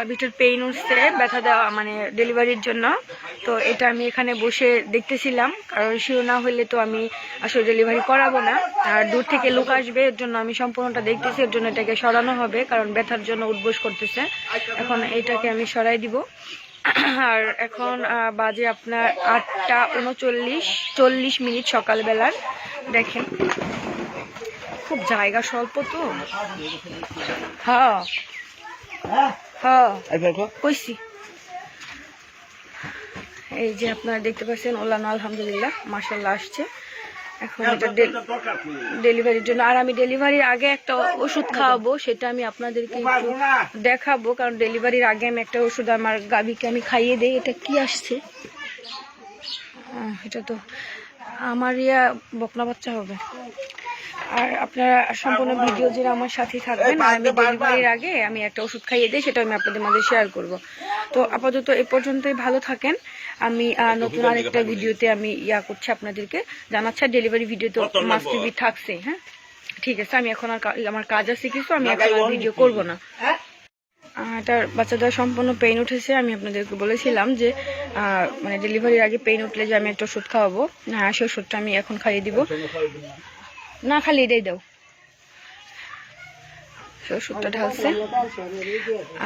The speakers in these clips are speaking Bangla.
বাবিটার পেইন উঠছে, ব্যথা দেওয়া মানে ডেলিভারির জন্য। তো এটা আমি এখানে বসে দেখতেছিলাম, কারণ শিও না হলে তো আমি আসলে ডেলিভারি করাবো না। আর দূর থেকে লোক আসবে, এর জন্য আমি সম্পূর্ণটা দেখতেছি, এর জন্য এটাকে সরানো হবে, কারণ ব্যথার জন্য উদ্বোস করতেছে। এখন এটাকে আমি সরাই দিব। আর এখন বাজে আপনার আটটা উনচল্লিশ, চল্লিশ মিনিট সকালবেলার দেখেন, খুব জায়গা স্বল্প তো। হ্যাঁ। কইছি। এই যে আপনারা দেখতে পাচ্ছেন ওলানো আলহামদুলিল্লাহ মাসাল্লাহ আসছে। এখন এটা ডেলিভারির জন্য। আর আমি ডেলিভারির আগে একটা ওষুধ খাওয়াবো সেটা আমি আপনাদেরকে দেখাবো কারণ ডেলিভারির আগে আমি একটা ওষুধ আমার গাবিকে আমি খাইয়ে দেই। এটা কি আসছে? এটা তো আমার ইয়া বকনা বাচ্চা হবে। আর আপনারা সম্পূর্ণ ভিডিও জুড়ে আমার সাথে থাকবেন। আর আমি ডেলিভারির আগে আমি একটা ওষুধ খাইয়ে দিই সেটা আমি আপনাদের মাঝে শেয়ার করব। তো আপাতত এ পর্যন্তই ভালো থাকেন। আমি নতুন আরেকটা ভিডিওতে আমি ইয়া করছি আপনাদেরকে। জানাচ্ছি ডেলিভারি ভিডিও তো মাস্ট বি থাকছে হ্যাঁ? ঠিক আছে আমি এখন আর আমার কাজ আছে কিছু আমি এখন আর ভিডিও করব না। আহ, এটার বাচ্চাদের সম্পূর্ণ পেইন উঠেছে। আমি আপনাদেরকে বলেছিলাম যে আহ, মানে ডেলিভারির আগে পেইন উঠলে যে আমি একটা ওষুধ খাওয়াবো। হ্যাঁ সেই ওষুধটা আমি এখন খাইয়ে দিব। না খালি এটাই দাও। ওষুধটা ঢালছে।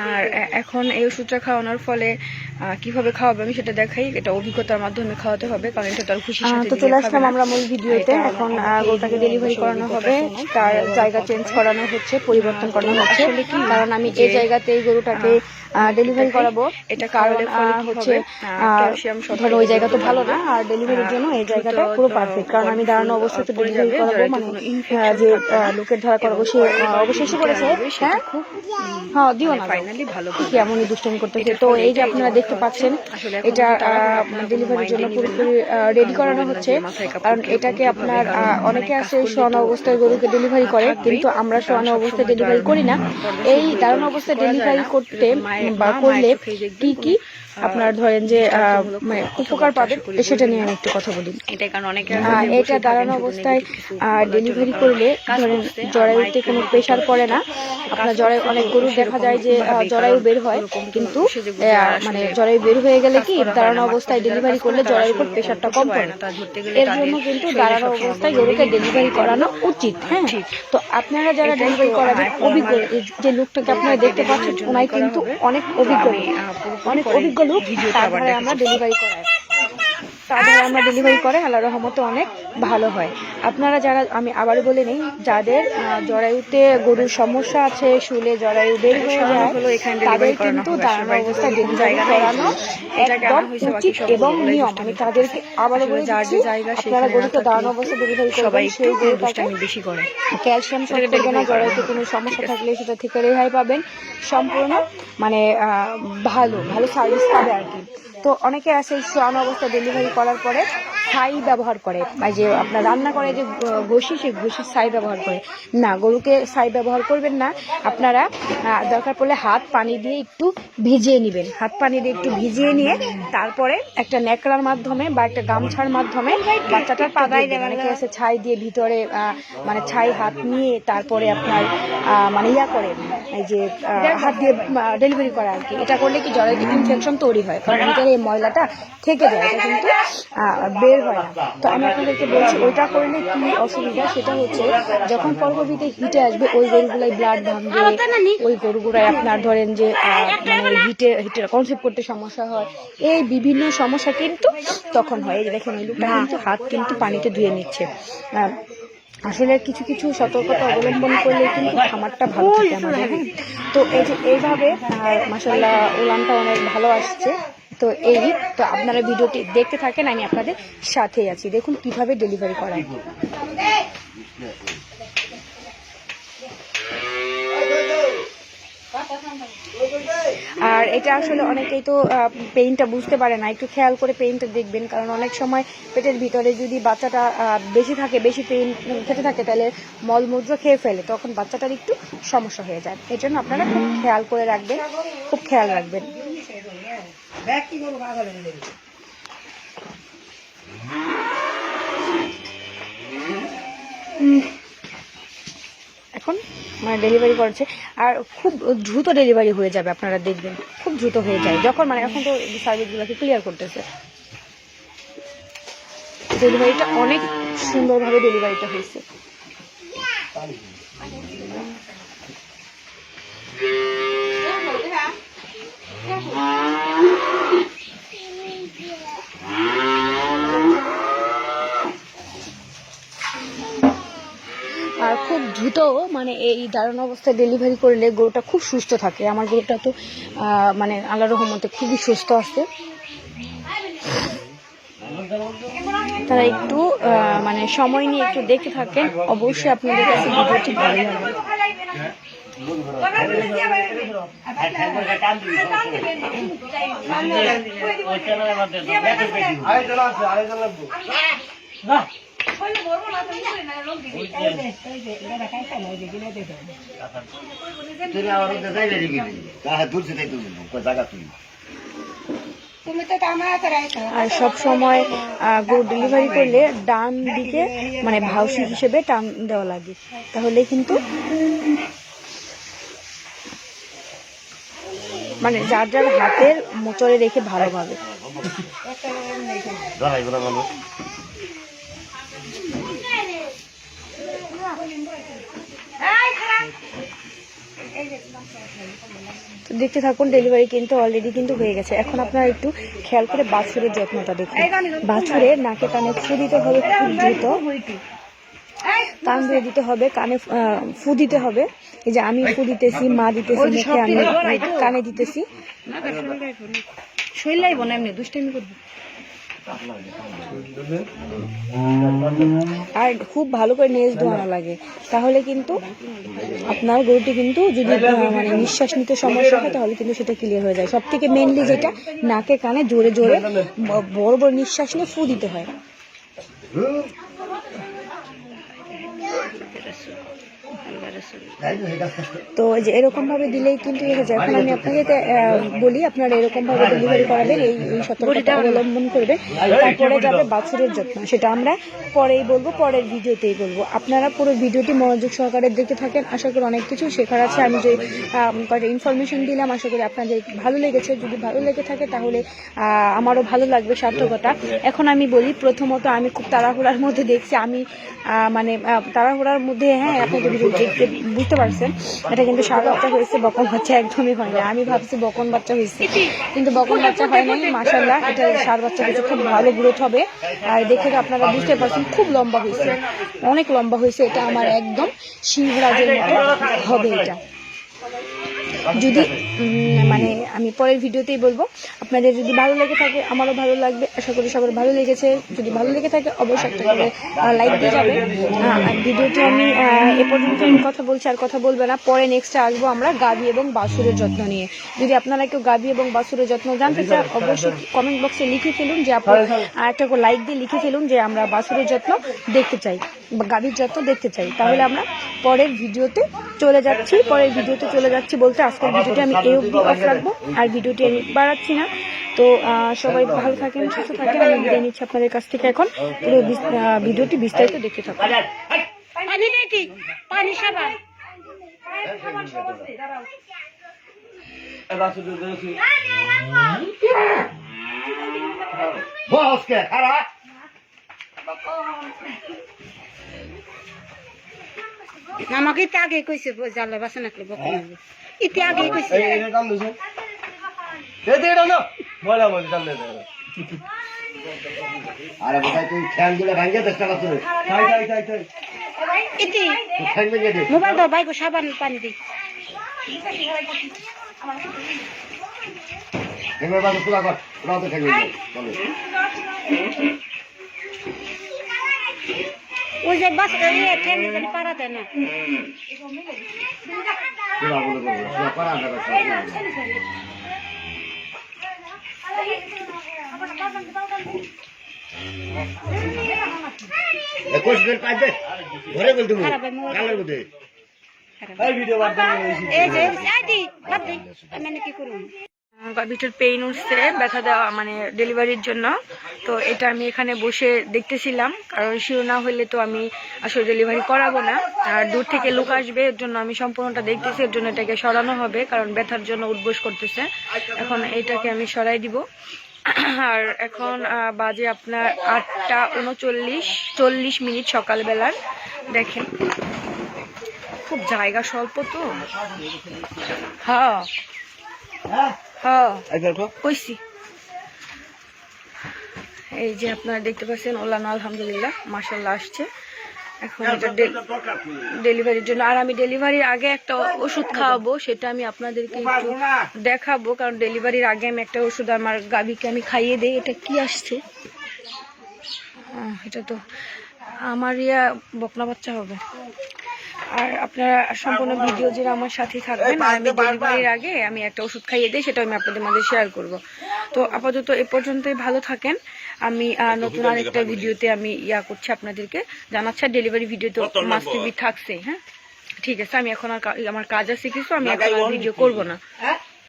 আর এখন এই ওষুধটা খাওয়ানোর ফলে কীভাবে খাওয়াবে আমি সেটা দেখাই এটা অভিজ্ঞতার মাধ্যমে খাওয়াতে হবে কারণ এটা তার খুশি তো চলে আসলাম আমরা মূল ভিডিওতে। এখন গরুটাকে ডেলিভারি করানো হবে তার জায়গা চেঞ্জ করানো হচ্ছে পরিবর্তন করানো হচ্ছে কারণ আমি এই জায়গাতে এই গরুটাকে ডেলিভারি করাবো। এটা কারণ হচ্ছে ধরো ওই জায়গা তো ভালো না আর ডেলিভারির জন্য এই জায়গাটা পুরো পারফেক্ট কারণ আমি দাঁড়ানো অবস্থাতে ডেলিভারি করাবো মানে যে লোকের ধরা করাবো সে আহ, অবশ্যই এসে পড়েছে হ্যাঁ? হ্যাঁ দিও না ফাইনালি ভালো কি এমনই দুষ্টামি করতেছে তো এই যে আপনারা দেখতে পাচ্ছেন এটা ডেলিভারির জন্য পুরোপুরি রেডি করানো হচ্ছে। কারণ এটাকে আপনার অনেকে আছে শোয়ানো অবস্থায় গরুকে ডেলিভারি করে কিন্তু আমরা শোয়ানো অবস্থায় ডেলিভারি করি না। এই দারুণ অবস্থায় ডেলিভারি করতে বা করলে কি কি আপনার ধরেন যে আহ, মানে উপকার পাবেন সেটা নিয়ে আমি একটু কথা বলি এটা কারণ অনেকে এটা দাঁড়ানো অবস্থায় ডেলিভারি করলে ধরেন জরায়ুতে কোনো প্রেশার পড়ে না। আপনার জরায়ু অনেক গরু দেখা যায় যে জরায়ু বের হয়। কিন্তু মানে জরায়ু বের হয়ে গেলে কি দাঁড়ানো অবস্থায় ডেলিভারি করলে জরায়ুর উপর প্রেশারটা কম পড়ে। এর জন্য কিন্তু দাঁড়ানো অবস্থায় গরুকে ডেলিভারি করানো উচিত হ্যাঁ। তো আপনারা যারা ডেলিভারি করাবেন অভিজ্ঞ এই যে লোকটাকে আপনারা দেখতে পাচ্ছেন ওনাই কিন্তু অনেক অভিজ্ঞ। অনেক অভিজ্ঞ লোক তারপরে আমরা ডেলিভারি করাই তাদের আমরা ডেলিভারি করে আল্লাহ রহমতে অনেক ভালো হয়। আপনারা যারা আমি আবার বলে নিই যাদের জরায়ুতে গরুর সমস্যা আছে শুলে জরায়ু বের হয়ে যায় তাদের কিন্তু হবে। দাঁড়ানো অবস্থায় ডেলিভারি করানো একদম উচিত এবং নিয়ম। আমি তাদেরকে আবারও বলে যার যে দিচ্ছি আপনারা গরুকে দাঁড়ানো থাকলে অবস্থায় ডেলিভারি করবেন সেই গরুটাকে বেশি করে ক্যালসিয়াম শর্ট করবে। না জরায়ুতে কোনো সমস্যা থাকলে সেটা থেকে রেহাই পাবেন সম্পূর্ণ মানে ভালো ভালো সার্ভিস পাবে আর কি। তো অনেকে আসে শোয়ানো অবস্থা ডেলিভারি করার পরে। ছাই ব্যবহার করে যে আপনার রান্না করে যে ঘষি, সেই ঘষির ছাই ব্যবহার করে। না, গরুকে ছাই ব্যবহার করবেন না। আপনারা দরকার পড়লে হাত পানি দিয়ে একটু ভিজিয়ে নেবেন। হাত পানি দিয়ে একটু ভিজিয়ে নিয়ে তারপরে একটা ন্যাকড়ার মাধ্যমে বা একটা গামছার মাধ্যমে বাচ্চাটার পাদায় অনেকে আছে ছাই দিয়ে ভিতরে মানে ছাই হাত নিয়ে তারপরে আপনার মানে ইয়া করে, এই যে হাত দিয়ে ডেলিভারি করা আর কি। এটা করলে কি জ্বরের ইনফেকশন তৈরি হয়। কারণ অনেকের এই ময়লাটা থেকে যায়। এটা কিন্তু বের হয় না। তো আমি আপনাদেরকে বলছি, ওইটা করলে কি অসুবিধা? সেটা হচ্ছে, যখন পরবর্তীতে হিটে আসবে, ওই গরুগুলাই ব্লাড ভাঙবে, ওই গরুগুলাই আপনার ধরেন যে মানে হিটে হিটের কনসেপ্ট করতে সমস্যা হয়। এই বিভিন্ন সমস্যা কিন্তু তখন হয়। এই দেখেন, এই লোকটা কিন্তু হাত কিন্তু পানিতে ধুয়ে নিচ্ছে। আসলে কিছু কিছু সতর্কতা অবলম্বন করলে কিন্তু খামারটা ভালো থাকে আমাদের। তো এই যে এইভাবে মাসাল্লাহ উলানটা অনেক ভালো আসছে। তো এই, তো আপনারা ভিডিওটি দেখতে থাকেন, আমি আপনাদের সাথেই আছি। দেখুন কীভাবে ডেলিভারি করা আর এটা আসলে অনেকেই তো পেইনটা বুঝতে পারে না। একটু খেয়াল করে পেইনটা দেখবেন, কারণ অনেক সময় পেটের ভিতরে যদি বাচ্চাটা বেশি থাকে, বেশি পেইন খেতে থাকে, তাহলে মলমূত্র খেয়ে ফেলে, তখন বাচ্চাটার একটু সমস্যা হয়ে যায়। এই জন্য আপনারা খুব খেয়াল করে রাখবেন, খুব খেয়াল রাখবেন। এখন মানে ডেলিভারি করছে। আর খুব দ্রুত ডেলিভারি হয়ে যাবে আপনারা দেখবেন। খুব দ্রুত হয়ে যায়। যখন মানে এখন তো সার্ভিসগুলোকে ক্লিয়ার করতেছে। ডেলিভারিটা অনেক সুন্দরভাবে ডেলিভারিটা হয়েছে। এই দারুণ অবস্থায় ডেলিভারি করলে গরুটা খুব সুস্থ থাকে। আমার গরুটা তো মানে আল্লাহ রহমতে খুবই সুস্থ আছে। তারা একটু মানে সময় নিয়ে একটু দেখে থাকেন। অবশ্যই আপনাদের কাছে ভিডিওটি ভালো আর সব সময় গরু ডেলিভারি করলে ডান দিকে মানে ভাউসি হিসেবে টান দেওয়া লাগে। তাহলে কিন্তু মানে যার যার হাতের মোচরে রেখে ভালোভাবে তো দেখতে থাকুন ডেলিভারি কিন্তু অলরেডি কিন্তু হয়ে গেছে। এখন আপনারা একটু খেয়াল করে বাছুরের যত্নটা দেখুন। বাছুরের নাকে কানে ফু দিতে হবে খুব দ্রুত। কান ধুয়ে দিতে হবে কানে ফু দিতে হবে। এই যে আমি ফু দিতেছি মা দিতেছি মুখে আমি কানে দিতেছি। বোন এমনি দুষ্টামি করব। আর খুব ভালো করে নেজ ধোয়ানো লাগে। তাহলে কিন্তু আপনার গরুটি কিন্তু যদি মানে নিঃশ্বাস নিতে সমস্যা হয়, তাহলে কিন্তু সেটা ক্লিয়ার হয়ে যায়। সব থেকে মেনলি যেটা নাকে কানে জোরে জোরে বড় বড় নিঃশ্বাস নিয়ে ফু দিতে হয়। তো যে এরকম ভাবে দিলেই কিন্তু ইয়ে হয়ে যায় এখন আমি আপনাকে বলি আপনারা এরকম ভাবে ডেলিভারি করাবেন এই এই সতর্কতা অবলম্বন করবেন তারপরে যাবে বাছুরের যত্ন। সেটা আমরা পরেই বলব পরের ভিডিওতেই বলব। আপনারা পুরো ভিডিওটি মনোযোগ সহকারে দেখতে থাকেন। আশা করি অনেক কিছু শেখার আছে। আমি যে কয়েকটা ইনফরমেশন দিলাম আশা করি আপনাদের ভালো লেগেছে। যদি ভালো লেগে থাকে তাহলে আমারও ভালো লাগবে সার্থকতা। এখন আমি বলি প্রথমত আমি খুব তাড়াহুড়ার মধ্যে দেখছি। আমি মানে তাড়াহুড়ার মধ্যে হ্যাঁ আপনি যদি দেখতে বুঝতে পারছেন, এটা কিন্তু সার বাচ্চা হয়েছে, বকন বাচ্চা একদমই হয় না। আমি ভাবছি বকন বাচ্চা হয়েছে। কিন্তু বকন বাচ্চা হয় নাই মাসাল্লাহ এটা সার বাচ্চা হয়েছে, খুব ভালো গ্রোথ হবে। আর দেখে আপনারা বুঝতে পারছেন, খুব লম্বা হয়েছে, অনেক লম্বা হয়েছে, এটা আমার একদম সিংহরাজের মতো হবে এটা। যদি মানে আমি পরের ভিডিওতেই বলব। আপনাদের যদি ভালো লেগে থাকে, আমারও ভালো লাগবে। আশা করি সবার ভালো লেগেছে। যদি ভালো লেগে থাকে, অবশ্যই একটা করে লাইক দিয়ে যাবে আর ভিডিওটি আমি এ পর্যন্ত আমি কথা বলছি, আর কথা বলবে না। পরে নেক্সটে আসব আমরা গাভী এবং বাসুরের যত্ন নিয়ে। যদি আপনারা কেউ গাভী এবং বাসুরের যত্ন জানতে চান, অবশ্যই কমেন্ট বক্সে লিখে ফেলুন যে আপনার একটা করে লাইক দিয়ে লিখে ফেলুন যে আমরা বাছুরের যত্ন দেখতে চাই, বা গাভীর যত্ন দেখতে চাই। তাহলে আমরা পরের ভিডিওতে চলে যাচ্ছি, পরের ভিডিওতে চলে যাচ্ছি বলতে আজকের ভিডিওটি আমি এই অবধি অফ রাখব আর ভিডিওটি আমি বাড়াচ্ছি না। তো সবাই ভালো থাকেন সুস্থ থাকেন আমি বিদায় নিচ্ছি আপনাদের কাছ থেকে এখন। পুরো ভিডিওটি বিস্তারিত দেখতে থাকুন। পানি নেই কি? পানি সাবান। বসকে আমাকে ইতে আগে কইছে জালে বাসা নাকলে বকন হবে ইতে আগে কইছে। আরে বোধহয় তুই ফ্যানগুলো ভাঙিয়ে চেষ্টা করছ ইতে। ফ্যান ভেঙে দে। মোবাইল দাও বাইকো সাবান পানি দিই। এবার বাজে পুরা কর। তো ফ্যান ভেঙে চলো ওই যে বাস এই দেয় না। পুরা বলে করব পুরা করা যাবে একুশ মিনিট পাইবে ঘরে বলতে কালের এই যে আইডি বাদ দিই আমি কি করুন বিটুর পেইন উঠছে, ব্যথা দেওয়া মানে ডেলিভারির জন্য। তো এটা আমি এখানে বসে দেখতেছিলাম, কারণ শিও না হলে তো আমি আসলে ডেলিভারি করাবো না। আর দূর থেকে লোক আসবে, এর জন্য আমি সম্পূর্ণটা দেখতেছি, এর জন্য এটাকে সরানো হবে, কারণ ব্যথার জন্য উদ্বোস করতেছে। এখন এটাকে আমি সরাই দিব। আর এখন বাজে আপনার আটটা উনচল্লিশ, চল্লিশ মিনিট সকালবেলার। দেখেন, খুব জায়গা স্বল্প তো। হ্যাঁ। কইছি। এই যে আপনারা দেখতে পাচ্ছেন ওলানো আলহামদুলিল্লাহ মাসাল্লাহ আসছে। এখন এটা ডেলিভারির জন্য। আর আমি ডেলিভারির আগে একটা ওষুধ খাওয়াবো সেটা আমি আপনাদেরকে একটু দেখাবো কারণ ডেলিভারির আগে আমি একটা ওষুধ আমার গাভীকে আমি খাইয়ে দিই। এটা কি আসছে? এটা তো আমার ইয়া বকনা বাচ্চা হবে। আর আপনারা সম্পূর্ণ ভিডিও জুড়ে আমার সাথে থাকবেন আর আমি ডেলিভারির আগে আমি একটা ওষুধ খাইয়ে দিই সেটা আমি আপনাদের মাঝে শেয়ার করব। তো আপাতত এ পর্যন্তই ভালো থাকেন। আমি আহ, নতুন আরেকটা ভিডিওতে আমি ইয়া করছি আপনাদেরকে জানাচ্ছি ডেলিভারি ভিডিও তো মাস্ট বি থাকছে হ্যাঁ? ঠিক আছে আমি এখন আর আমার কাজ আছে কিছু আমি এখন ভিডিও করব না।